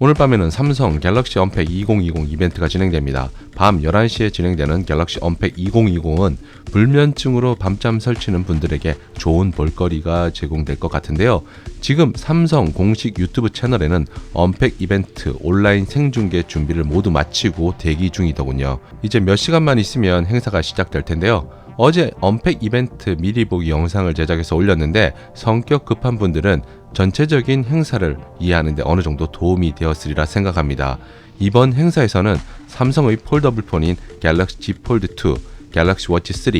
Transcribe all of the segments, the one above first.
오늘 밤에는 삼성 갤럭시 언팩 2020 이벤트가 진행됩니다. 밤 11시에 진행되는 갤럭시 언팩 2020은 불면증으로 밤잠 설치는 분들에게 좋은 볼거리가 제공될 것 같은데요. 지금 삼성 공식 유튜브 채널에는 언팩 이벤트 온라인 생중계 준비를 모두 마치고 대기 중이더군요. 이제 몇 시간만 있으면 행사가 시작될 텐데요. 어제 언팩 이벤트 미리 보기 영상을 제작해서 올렸는데 성격 급한 분들은 전체적인 행사를 이해하는 데 어느 정도 도움이 되었으리라 생각합니다. 이번 행사에서는 삼성의 폴더블 폰인 갤럭시 폴드 2, 갤럭시 워치 3,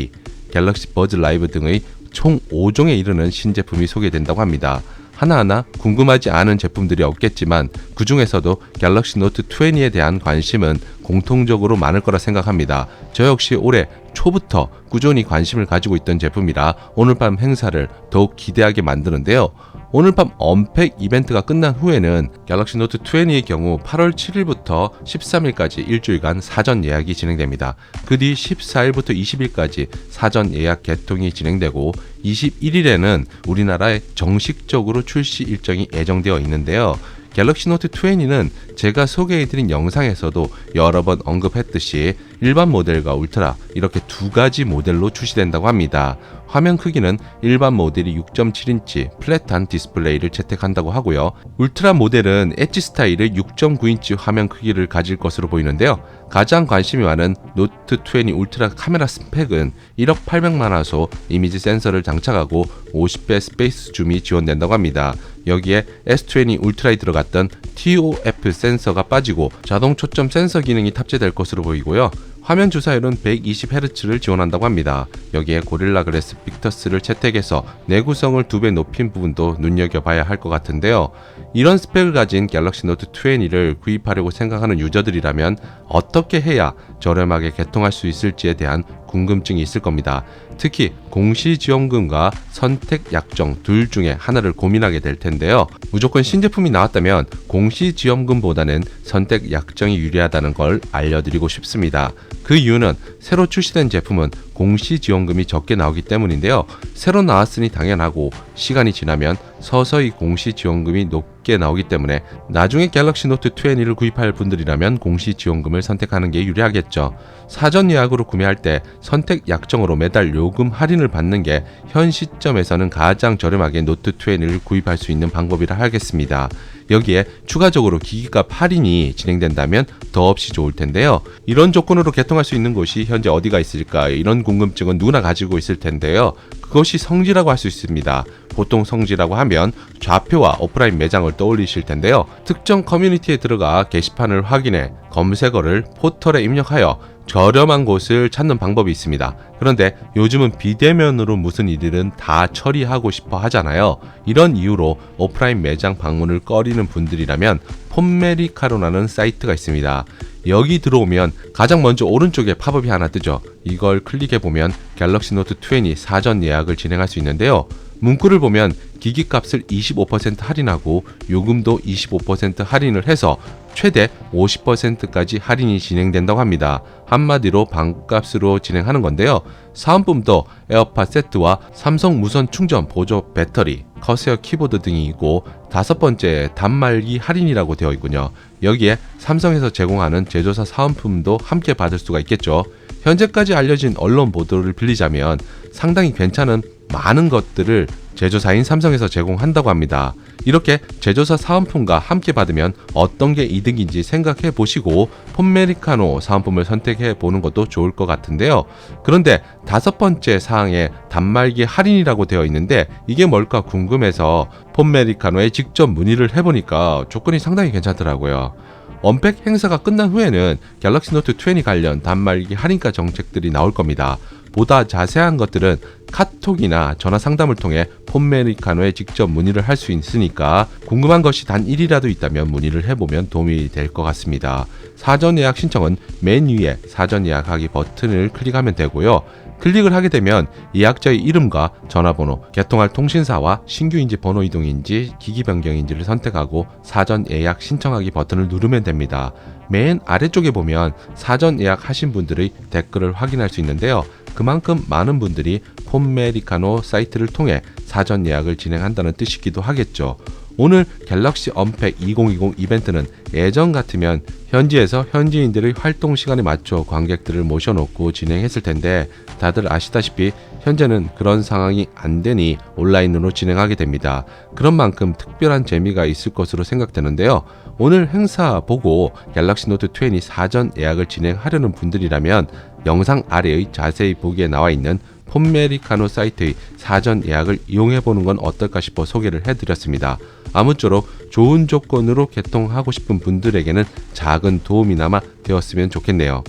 갤럭시 버즈 라이브 등의 총 5종에 이르는 신제품이 소개된다고 합니다. 하나하나 궁금하지 않은 제품들이 없겠지만 그 중에서도 갤럭시 노트 20에 대한 관심은 공통적으로 많을 거라 생각합니다. 저 역시 올해 초부터 꾸준히 관심을 가지고 있던 제품이라 오늘 밤 행사를 더욱 기대하게 만드는데요. 오늘 밤 언팩 이벤트가 끝난 후에는 갤럭시 노트 20의 경우 8월 7일부터 13일까지 일주일간 사전 예약이 진행됩니다. 그 뒤 14일부터 20일까지 사전 예약 개통이 진행되고 21일에는 우리나라에 정식적으로 출시 일정이 예정되어 있는데요. 갤럭시 노트 20는 제가 소개해드린 영상에서도 여러 번 언급했듯이 일반 모델과 울트라 이렇게 두 가지 모델로 출시된다고 합니다. 화면 크기는 일반 모델이 6.7인치 플랫한 디스플레이를 채택한다고 하고요. 울트라 모델은 엣지 스타일의 6.9인치 화면 크기를 가질 것으로 보이는데요. 가장 관심이 많은 노트 20 울트라 카메라 스펙은 1억 800만 화소 이미지 센서를 장착하고 50배 스페이스 줌이 지원된다고 합니다. 여기에 S20 울트라에 들어갔던 TOF 센서가 빠지고 자동 초점 센서 기능이 탑재될 것으로 보이고요. 화면 주사율은 120Hz를 지원한다고 합니다. 여기에 고릴라 그래스 빅터스를 채택해서 내구성을 두 배 높인 부분도 눈여겨봐야 할 것 같은데요. 이런 스펙을 가진 갤럭시 노트 20를 구입하려고 생각하는 유저들이라면 어떻게 해야 저렴하게 개통할 수 있을지에 대한 궁금증이 있을 겁니다. 특히 공시지원금과 선택 약정 둘 중에 하나를 고민하게 될 텐데요. 무조건 신제품이 나왔다면 공시지원금보다는 선택 약정이 유리하다는 걸 알려드리고 싶습니다. 그 이유는 새로 출시된 제품은 공시지원금이 적게 나오기 때문인데요. 새로 나왔으니 당연하고 시간이 지나면 서서히 공시지원금이 높게 나오기 때문에 나중에 갤럭시 노트 20를 구입할 분들이라면 공시지원금을 선택하는 게 유리하겠죠. 사전 예약으로 구매할 때 선택 약정으로 매달 요금 할인을 받는 게 현 시점에서는 가장 저렴하게 노트 20을 구입할 수 있는 방법이라 하겠습니다. 여기에 추가적으로 기기값 할인이 진행된다면 더없이 좋을 텐데요. 이런 조건으로 개통할 수 있는 곳이 현재 어디가 있을까? 이런 궁금증은 누구나 가지고 있을 텐데요. 그것이 성지라고 할 수 있습니다. 보통 성지라고 하면 좌표와 오프라인 매장을 떠올리실 텐데요. 특정 커뮤니티에 들어가 게시판을 확인해 검색어를 포털에 입력하여 저렴한 곳을 찾는 방법이 있습니다. 그런데 요즘은 비대면으로 무슨 일들은 다 처리하고 싶어 하잖아요. 이런 이유로 오프라인 매장 방문을 꺼리는 분들이라면 폼메리카로라는 사이트가 있습니다. 여기 들어오면 가장 먼저 오른쪽에 팝업이 하나 뜨죠. 이걸 클릭해 보면 갤럭시 노트 20 사전 예약을 진행할 수 있는데요. 문구를 보면 기기 값을 25% 할인하고 요금도 25% 할인을 해서 최대 50%까지 할인이 진행된다고 합니다. 한마디로 반값으로 진행하는 건데요. 사은품도 에어팟 세트와 삼성 무선 충전 보조 배터리, 커세어 키보드 등이 있고 다섯 번째 단말기 할인이라고 되어 있군요. 여기에 삼성에서 제공하는 제조사 사은품도 함께 받을 수가 있겠죠. 현재까지 알려진 언론 보도를 빌리자면 상당히 괜찮은 많은 것들을 제조사인 삼성에서 제공한다고 합니다. 이렇게 제조사 사은품과 함께 받으면 어떤 게 이득인지 생각해 보시고 폼메리카노 사은품을 선택해 보는 것도 좋을 것 같은데요. 그런데 다섯 번째 사항에 단말기 할인이라고 되어 있는데 이게 뭘까 궁금해서 폼메리카노에 직접 문의를 해보니까 조건이 상당히 괜찮더라고요. 원팩 행사가 끝난 후에는 갤럭시 노트 20 관련 단말기 할인가 정책들이 나올 겁니다. 보다 자세한 것들은 카톡이나 전화 상담을 통해 폼메리카노에 직접 문의를 할 수 있으니까 궁금한 것이 단 1이라도 있다면 문의를 해보면 도움이 될 것 같습니다. 사전 예약 신청은 맨 위에 사전 예약하기 버튼을 클릭하면 되고요. 클릭을 하게 되면 예약자의 이름과 전화번호, 개통할 통신사와 신규인지 번호 이동인지 기기 변경인지를 선택하고 사전 예약 신청하기 버튼을 누르면 됩니다. 맨 아래쪽에 보면 사전 예약하신 분들의 댓글을 확인할 수 있는데요. 그만큼 많은 분들이 폼메리카노 사이트를 통해 사전 예약을 진행한다는 뜻이기도 하겠죠. 오늘 갤럭시 언팩 2020 이벤트는 예전 같으면 현지에서 현지인들의 활동 시간에 맞춰 관객들을 모셔놓고 진행했을 텐데 다들 아시다시피 현재는 그런 상황이 안 되니 온라인으로 진행하게 됩니다. 그런 만큼 특별한 재미가 있을 것으로 생각되는데요. 오늘 행사 보고 갤럭시 노트 20 사전 예약을 진행하려는 분들이라면 영상 아래의 자세히 보기에 나와 있는 폼메리카노 사이트의 사전 예약을 이용해 보는 건 어떨까 싶어 소개를 해드렸습니다. 아무쪼록 좋은 조건으로 개통하고 싶은 분들에게는 작은 도움이나마 되었으면 좋겠네요.